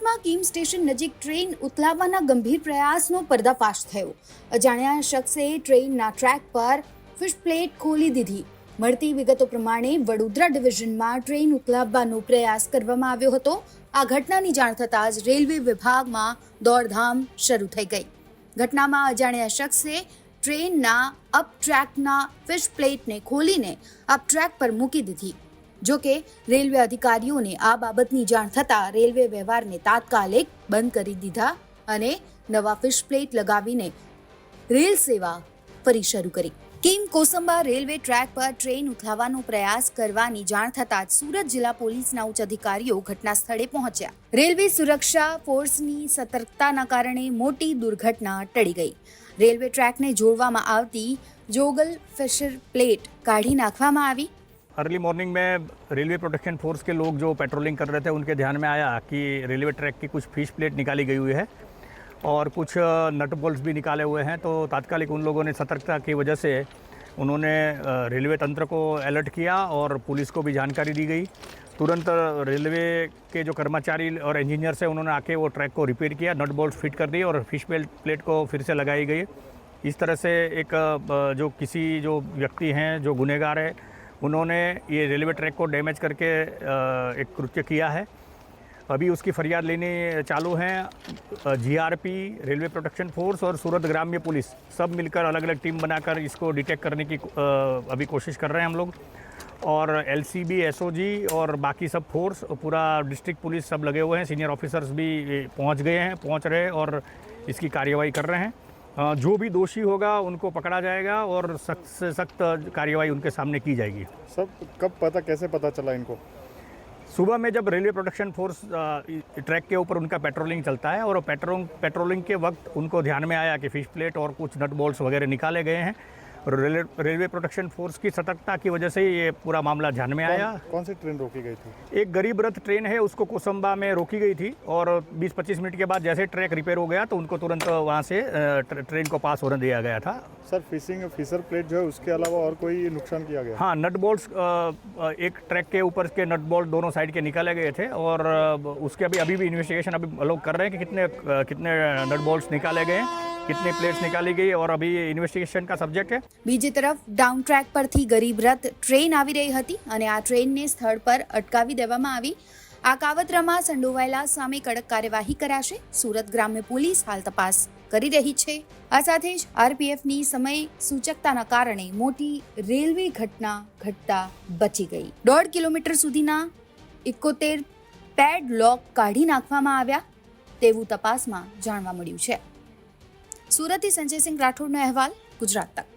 Kim station નજીક train ઉથલાવવાના ગંભીર પ્રયાસનો પર્દાફાશ થયો. અજાણ્યા શખ્સે ટ્રેનના ટ્રેક પર ફિશ પ્લેટ ખોલી દીધી. મળતી વિગતો પ્રમાણે વડોદરા ડિવિઝનમાં ટ્રેન ઉથલાવવાનો પ્રયાસ કરવામાં આવ્યો હતો. આ ઘટનાની જાણ થતાં જ રેલવે વિભાગમાં દોડધામ શરૂ થઈ ગઈ. ઘટનામાં અજાણ્યા શખ્સે ટ્રેનના અપ ટ્રેકના ફિશ પ્લેટને ખોલીને અપ ટ્રેક પર મૂકી દીધી. જો કે, રેલવે અધિકારીઓને આ બાબતની જાણ થતાં રેલવે વ્યવહારને તાત્કાલિક બંધ કરી દીધા અને નવા ફિશ પ્લેટ લગાવીને રેલ સેવા ફરી શરૂ કરી. કિમ કોસંબા રેલવે ટ્રેક પર ટ્રેન ઉથલાવવાનો પ્રયાસ કરવાની જાણ થતાં જ સુરત જિલ્લા પોલીસના ઉચ્ચ અધિકારીઓ ઘટના સ્થળે પહોંચ્યા. રેલવે સુરક્ષા ફોર્સની સતર્કતાના કારણે મોટી દુર્ઘટના ટળી ગઈ. રેલવે ટ્રેકને જોડવામાં આવતી જોગલ ફિશર પ્લેટ કાઢી નાખવામાં આવી अर्ली मॉर्निंग में रेलवे प्रोटेक्शन फोर्स के लोग जो पेट्रोलिंग कर रहे थे, उनके ध्यान में आया कि रेलवे ट्रैक की कुछ फ़िश प्लेट निकाली गई हुई है और कुछ नट बोल्ट्स भी निकाले हुए हैं। तो तात्कालिक उन लोगों ने सतर्कता की वजह से उन्होंने रेलवे तंत्र को अलर्ट किया और पुलिस को भी जानकारी दी गई। तुरंत रेलवे के जो कर्मचारी और इंजीनियर से उन्होंने आके वो ट्रैक को रिपेयर किया, नट बोल्ट फिट कर दिए और फ़िश बेल्ट प्लेट को फिर से लगाई गई। इस तरह से एक जो किसी जो व्यक्ति हैं, जो गुनहगार है उन्होंने ये रेलवे ट्रैक को डैमेज करके एक कृत्य किया है। अभी उसकी फरियाद लेने चालू हैं जीआरपी रेलवे प्रोटेक्शन फोर्स और सूरत ग्राम्य पुलिस। सब मिलकर अलग अलग टीम बनाकर इसको डिटेक्ट करने की अभी कोशिश कर रहे हैं हम लोग। और एलसीबी एसओजी और बाकी सब फोर्स, पूरा डिस्ट्रिक्ट पुलिस सब लगे हुए हैं। सीनियर ऑफिसर्स भी पहुँच गए हैं, पहुँच रहे हैं और इसकी कार्यवाही कर रहे हैं। जो भी दोषी होगा उनको पकड़ा जाएगा और सख्त से सख्त कार्यवाही उनके सामने की जाएगी। सब कब पता कैसे पता चला इनको? सुबह में जब रेलवे प्रोटेक्शन फोर्स ट्रैक के ऊपर उनका पेट्रोलिंग चलता है और पेट्रोलिंग पेट्रोलिंग के वक्त उनको ध्यान में आया कि फ़िश प्लेट और कुछ नट बोल्ट्स वगैरह निकाले गए हैं रेलवे प्रोटेक्शन फोर्स की सतर्कता की वजह से ये पूरा मामला ध्यान में आया। कौन, सी ट्रेन रोकी गई थी? एक गरीब रथ ट्रेन है उसको कोसंबा में रोकी गई थी और 20-25 मिनट के बाद जैसे ट्रैक रिपेयर हो गया तो उनको तुरंत वहाँ से ट्रेन को पास होने दिया गया था। सर फिशिंग फिशर प्लेट जो है उसके अलावा और कोई नुकसान किया गया? हाँ नट बोल्ट एक ट्रैक के ऊपर के नट बोल्ट दोनों साइड के निकाले गए थे और उसके अभी अभी भी इन्वेस्टिगेशन अभी लोग कर रहे हैं कि कितने कितने नट बोल्ट्स निकाले गए हैं, कितनी प्लेट्स निकाली गई और अभी इन्वेस्टिगेशन का सब्जेक्ट है બીજી તરફ ડાઉન ટ્રેક પરથી ગરીબ રથ ટ્રેન આવી રહી હતી અને આ ટ્રેનને સ્થળ પર અટકાવી દેવામાં આવી આ કાવતરામાં સંડોવાયેલા સામે કડક કાર્યવાહી કરાશે સુરત ગ્રામ્ય પોલીસ હાલ તપાસ કરી રહી છે આ સાથે જ આરપીએફની સમય સૂચકતાના કારણે મોટી રેલવે ઘટના ઘટતા બચી ગઈ દોઢ કિલોમીટર સુધીના એકોતેર પેડ લોક કાઢી નાખવામાં આવ્યા તેવું તપાસમાં જાણવા મળ્યું છે સુરતથી સંજયસિંહ રાઠોડનો અહેવાલ ગુજરાત તક.